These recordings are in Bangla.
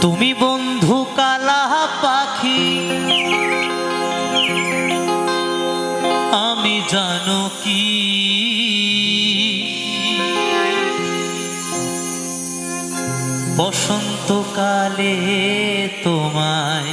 তুমি বন্ধু কালা পাখি আমি জানো কি? বসন্তকালে তোমায়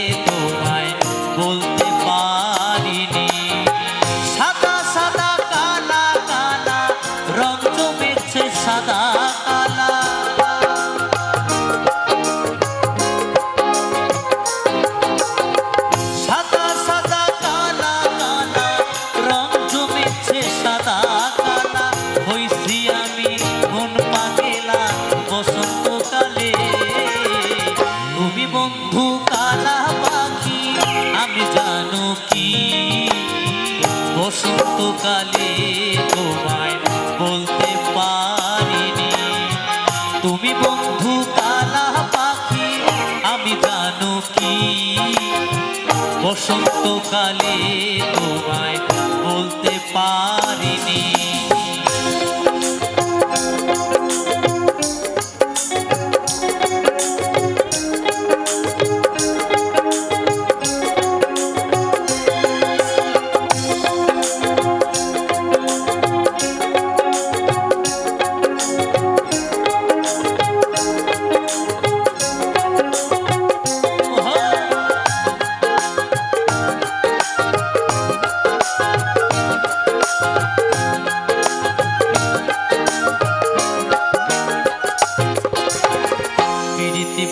আমি বসন্তকালে। বন্ধু আমি জানো কি? বসন্তকালে তোমায় বলতে বন্ধু আমি বসন্তকালে তোমায় বলতে পারিনি।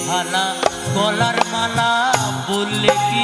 ভালা গলার মালা বললে কি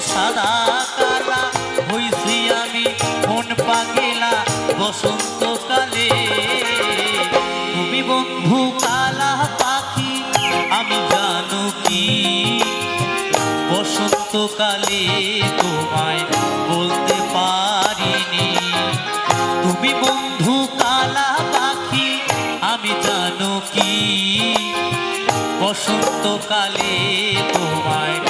সাদা কালা, হইছি আমি মন পাগেলা বসন্তকালে। তুমি বন্ধু কালা পাখি, আমি জানো কি? বসন্তকালে তোমায় বলতে পারিনি। তুমি বন্ধু কালা পাখি, আমি জানো কি? বসন্তকালে তোমায়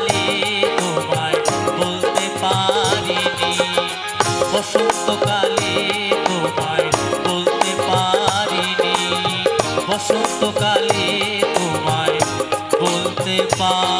বসন্তকালে তোমায় বলতে পারি